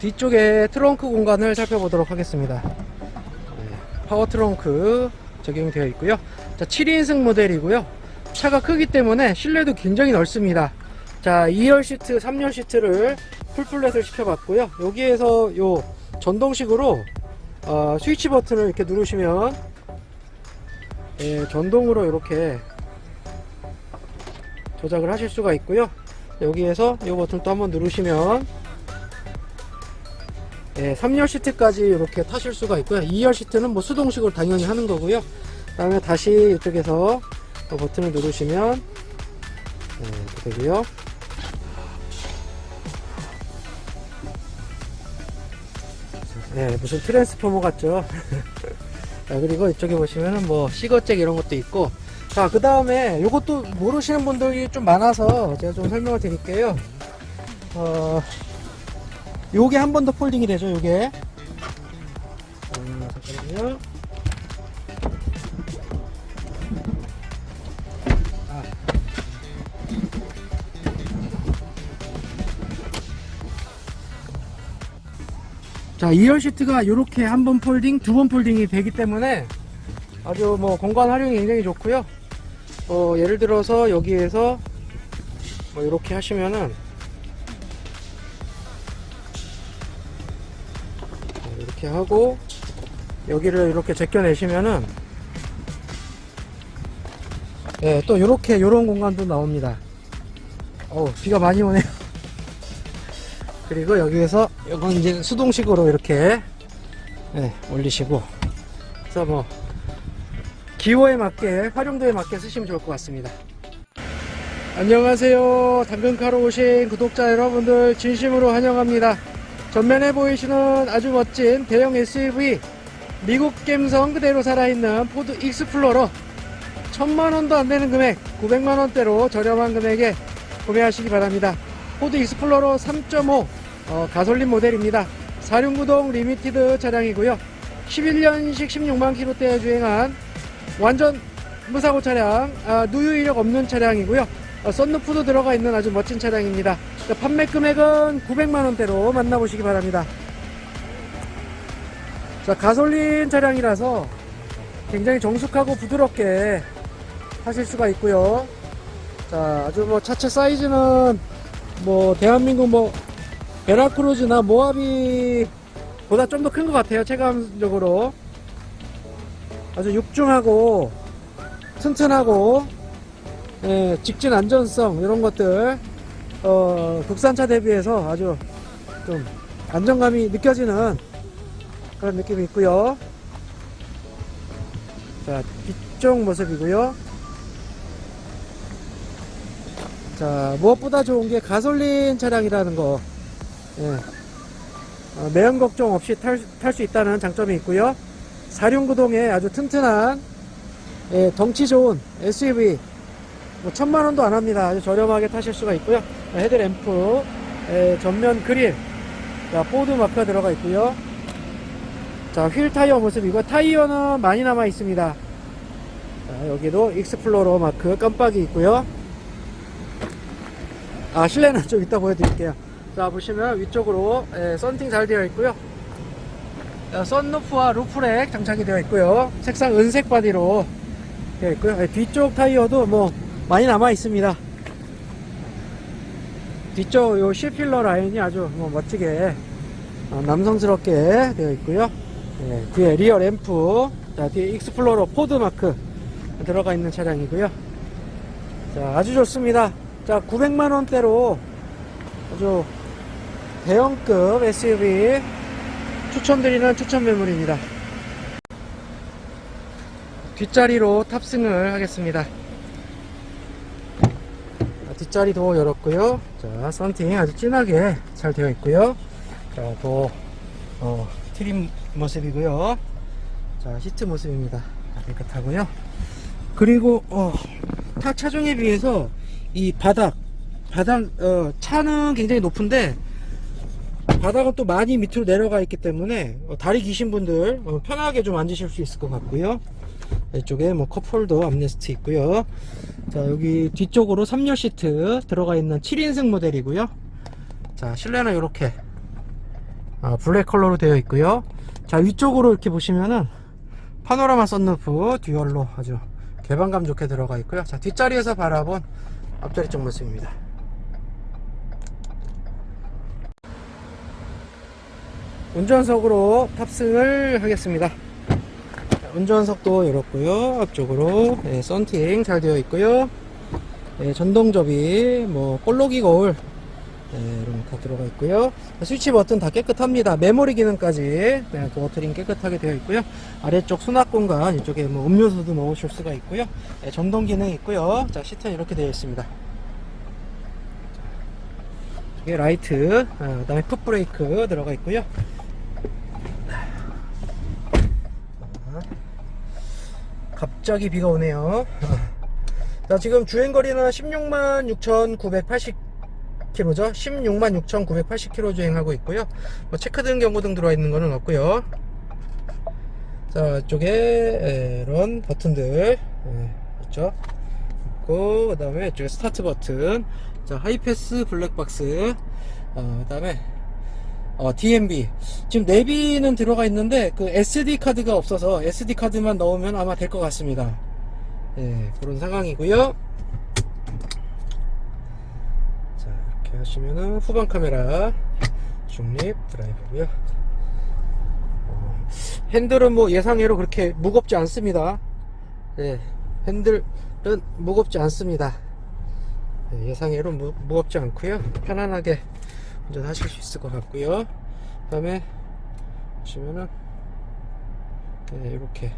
뒤쪽에 트렁크 공간을 살펴보도록 하겠습니다. 네, 파워 트렁크 적용이 되어 있고요. 자, 7인승 모델이고요. 차가 크기 때문에 실내도 굉장히 넓습니다. 자, 2열 시트, 3열 시트를 풀플랫을 시켜봤고요. 여기에서 요 전동식으로 어, 스위치 버튼을 이렇게 누르시면 예, 전동으로 이렇게 조작을 하실 수가 있고요. 여기에서 이 버튼 또 한번 누르시면 예, 3열 시트까지 이렇게 타실 수가 있고요. 2열 시트는 뭐 수동식으로 당연히 하는 거고요. 그 다음에 다시 이쪽에서 그 버튼을 누르시면 예, 되고요. 예, 무슨 트랜스포머 같죠? 자, 그리고 이쪽에 보시면은 뭐 시거잭 이런 것도 있고 자, 그 다음에 요것도 모르시는 분들이 좀 많아서 제가 좀 설명을 드릴게요. 어, 요게 한 번 더 폴딩이 되죠, 요게. 자, 2열 시트가 이렇게 한 번 폴딩, 두 번 폴딩이 되기 때문에 아주 뭐 공간 활용이 굉장히 좋고요. 어, 예를 들어서 여기에서 뭐 이렇게 하시면은 이렇게 하고 여기를 이렇게 제껴내시면은 예, 또 이렇게 이런 공간도 나옵니다. 어, 비가 많이 오네요. 그리고 여기에서 이건 이제 수동식으로 이렇게 예, 올리시고 그래서 뭐 기호에 맞게 활용도에 맞게 쓰시면 좋을 것 같습니다. 안녕하세요. 당근카로 오신 구독자 여러분들 진심으로 환영합니다. 전면에 보이시는 아주 멋진 대형 SUV 미국 감성 그대로 살아있는 포드 익스플로러 천만 원도 안 되는 금액 900만 원대로 저렴한 금액에 구매하시기 바랍니다. 포드 익스플로러 3.5 어, 가솔린 모델입니다. 4륜구동 리미티드 차량이고요. 11년식 16만 킬로대 주행한 완전 무사고 차량, 아, 누유 이력 없는 차량이고요. 어, 썬루프도 들어가 있는 아주 멋진 차량입니다. 자, 판매 금액은 900만원대로 만나보시기 바랍니다. 자, 가솔린 차량이라서 굉장히 정숙하고 부드럽게 하실 수가 있고요. 자, 아주 뭐 차체 사이즈는 뭐 대한민국 뭐 베라크루즈나 모하비 보다 좀 더 큰 것 같아요. 체감적으로. 아주 육중하고 튼튼하고 예, 직진 안전성 이런 것들 어, 국산차 대비해서 아주 좀 안정감이 느껴지는 그런 느낌이 있고요. 자 뒤쪽 모습이고요. 자 무엇보다 좋은 게 가솔린 차량이라는 거 예. 어, 매연 걱정 없이 탈 수 있다는 장점이 있고요. 사륜구동에 아주 튼튼한 예, 덩치 좋은 SUV 뭐 천만 원도 안 합니다. 아주 저렴하게 타실 수가 있고요. 헤드램프, 예, 전면 그릴, 자, 포드 마크가 들어가 있고요. 자, 휠 타이어 모습이고 타이어는 많이 남아 있습니다. 자, 여기도 익스플로러 마크 깜빡이 있고요. 아, 실내는 좀 이따 보여드릴게요. 자, 보시면 위쪽으로 예, 썬팅 잘 되어 있고요. 자, 썬루프와 루프렉 장착이 되어 있고요. 색상 은색 바디로 되어 있고요. 예, 뒤쪽 타이어도 뭐 많이 남아 있습니다. 뒤쪽 요 실필러 라인이 아주 뭐 멋지게 어, 남성스럽게 되어 있고요. 예, 뒤에 리어 램프, 자 뒤에 익스플로러 포드 마크 들어가 있는 차량이고요. 자 아주 좋습니다. 자 900만 원대로 아주 대형급 SUV 추천드리는 추천 매물입니다. 뒷자리로 탑승을 하겠습니다. 자, 뒷자리도 열었고요. 자, 썬팅 아주 진하게 잘 되어 있고요. 자, 또 어, 트림 모습이고요. 자, 시트 모습입니다. 자, 깨끗하고요. 그리고 어, 타 차종에 비해서 이 바닥, 바닥 어, 차는 굉장히 높은데 바닥은 또 많이 밑으로 내려가 있기 때문에 어, 다리 기신 분들 어, 편하게 좀 앉으실 수 있을 것 같고요. 이쪽에 뭐 컵홀더 암레스트 있고요. 자 여기 뒤쪽으로 3열 시트 들어가 있는 7인승 모델이고요. 자 실내는 이렇게 아, 블랙 컬러로 되어 있고요. 자, 위쪽으로 이렇게 보시면은 파노라마 썬루프 듀얼로 아주 개방감 좋게 들어가 있고요. 자, 뒷자리에서 바라본 앞자리 쪽 모습입니다. 운전석으로 탑승을 하겠습니다. 자, 운전석도 열었고요. 앞쪽으로 네, 썬팅 잘 되어 있고요. 네, 전동접이 뭐 볼록이 거울 네, 이런 거 다 들어가 있고요. 스위치 버튼 다 깨끗합니다. 메모리 기능까지 네, 그 버튼이 깨끗하게 되어 있고요. 아래쪽 수납 공간 이쪽에 뭐 음료수도 넣으실 수가 있고요. 네, 전동 기능이 있고요. 자 시트는 이렇게 되어 있습니다. 이게 라이트, 아, 그다음에 풋 브레이크 들어가 있고요. 자, 갑자기 비가 오네요. 자, 지금 주행거리는 16만 6,980km죠. 16만 6,980km 주행하고 있고요. 뭐 체크등, 경고등 들어와 있는 거는 없고요. 자, 이쪽에 이런 버튼들 예, 있죠. 있고 그 다음에 이쪽에 스타트 버튼, 자 하이패스 블랙박스, 어, 그 다음에 어, DMB. 지금 내비는 들어가 있는데 그 SD 카드가 없어서 SD 카드만 넣으면 아마 될 것 같습니다. 예, 그런 상황이고요. 자, 이렇게 하시면은 후방 카메라 중립 드라이브고요. 어, 핸들은 뭐 예상외로 그렇게 무겁지 않습니다. 예, 핸들은 무겁지 않습니다. 예, 예상외로 무, 무겁지 않고요. 편안하게 운전하실 수 있을 것 같고요. 그다음에 보시면은 네, 이렇게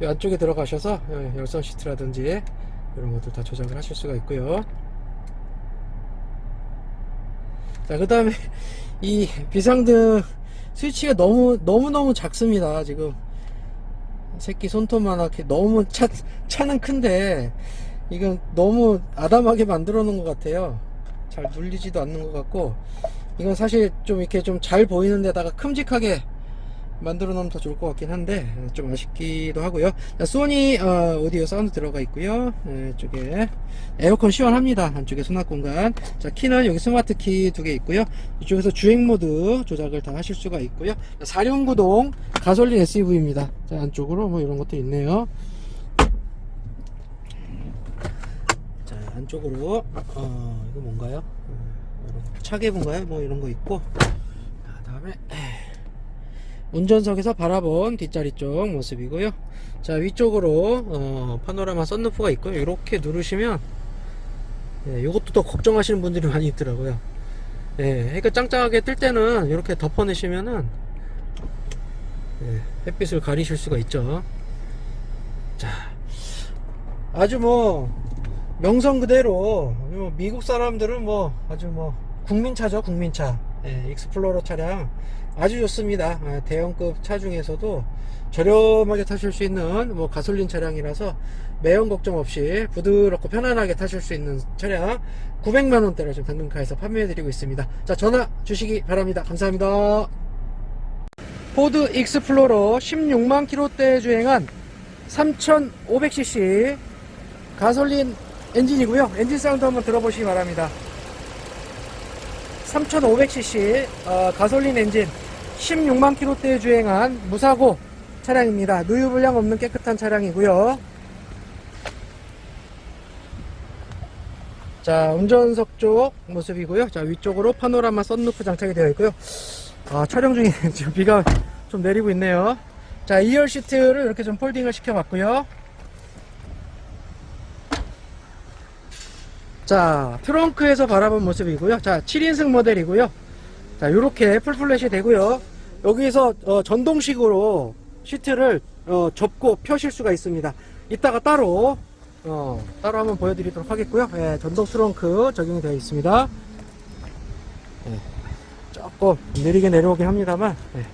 이 안쪽에 들어가셔서 예, 열선 시트라든지 이런 것들 다 조작을 하실 수가 있고요. 자, 그 다음에 이 비상등 스위치가 너무 너무 너무 작습니다. 지금 새끼 손톱만하게 너무 차 차는 큰데 이건 너무 아담하게 만들어 놓은 것 같아요. 잘 눌리지도 않는 것 같고 이건 사실 좀 이렇게 좀 잘 보이는 데다가 큼직하게 만들어 놓으면 더 좋을 것 같긴 한데 좀 아쉽기도 하고요. 자, 소니 어, 오디오 사운드 들어가 있고요. 네, 이쪽에 에어컨 시원합니다. 안쪽에 수납 공간. 자 키는 여기 스마트 키 두 개 있고요. 이쪽에서 주행 모드 조작을 다 하실 수가 있고요. 4륜구동 가솔린 SUV입니다. 자 안쪽으로 뭐 이런 것도 있네요 자 안쪽으로. 어 이거 뭔가요? 어, 차계분가요? 뭐 이런 거 있고. 자 다음에 운전석에서 바라본 뒷자리 쪽 모습이고요. 자 위쪽으로 어, 파노라마 썬루프가 있고요. 이렇게 누르시면 예, 이것도 더 걱정하시는 분들이 많이 있더라고요. 예, 해가 짱짱하게 뜰 때는 이렇게 덮어내시면은 예, 햇빛을 가리실 수가 있죠. 자 아주 뭐 명성 그대로 뭐 미국 사람들은 뭐 아주 뭐 국민차죠 국민차. 예, 익스플로러 차량 아주 좋습니다. 아, 대형급 차 중에서도 저렴하게 타실 수 있는 뭐 가솔린 차량이라서 매연 걱정 없이 부드럽고 편안하게 타실 수 있는 차량 900만원대로 지금 당근카에서 판매해 드리고 있습니다. 자 전화 주시기 바랍니다. 감사합니다. 포드 익스플로러 16만 킬로대 주행한 3500cc 가솔린 엔진이고요 엔진 사운드 한번 들어보시기 바랍니다 3500cc 어, 가솔린 엔진 16만 킬로대 주행한 무사고 차량입니다. 누유불량 없는 깨끗한 차량이고요. 자 운전석 쪽 모습이고요. 자 위쪽으로 파노라마 썬루프 장착이 되어 있고요. 아 촬영 중에 지금 비가 좀 내리고 있네요. 자 2열 시트를 이렇게 좀 폴딩을 시켜봤고요. 자 트렁크에서 바라본 모습이고요. 자 7인승 모델이고요. 자 이렇게 풀플랫이 되고요. 여기서 어, 전동식으로 시트를 어, 접고 펴실 수가 있습니다. 이따가 따로 어, 따로 한번 보여드리도록 하겠고요. 예, 전동 트렁크 적용이 되어 있습니다. 예, 조금 느리게 내려오긴 합니다만 예,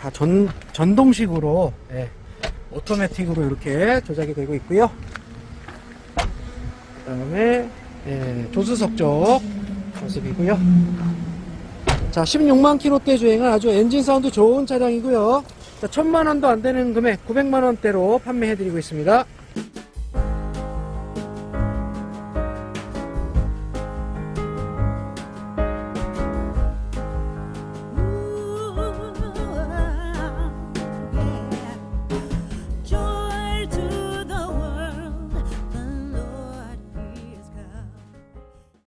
다 전, 전동식으로 예, 오토매틱으로 이렇게 조작이 되고 있고요. 그 다음에 예, 조수석 쪽 모습이고요. 자 16만 킬로대 주행은 아주 엔진 사운드 좋은 차량이고요. 자, 천만 원도 안 되는 금액 900만 원대로 판매해 드리고 있습니다